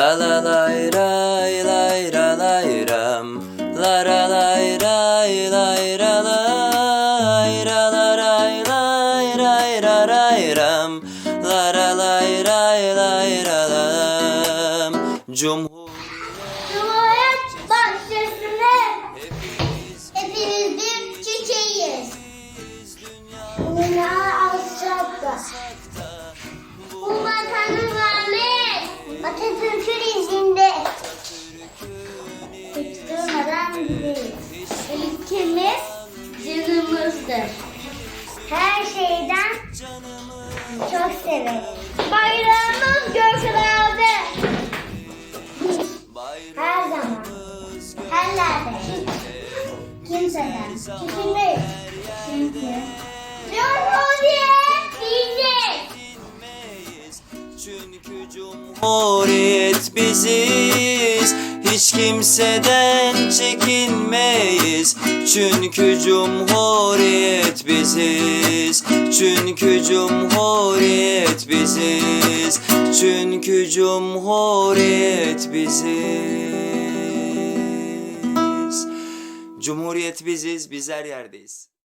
La la lay ray lay ra lay ram La ra lay ray lay ra lay ra la ray lay ray ra ray ram La ra lay ray lay ra lam Cumhur Cumhuriyet bahçesine hepimiz hepimizin çiçeğiyiz. Dünya alçakta. Gideyiz. Ülkemiz canımızdır. Her şeyden çok severiz. Bayrağımız göklerde. Her zaman. Her yerde. Kimseden çekinmeyiz. Çünkü Cumhuriyet biziz. Çünkü Cumhuriyet biziz Hiç kimseden çekinmeyiz. Çünkü Cumhuriyet biziz. Çünkü Cumhuriyet biziz. Çünkü Cumhuriyet biziz. Cumhuriyet biziz, biz her yerdeyiz.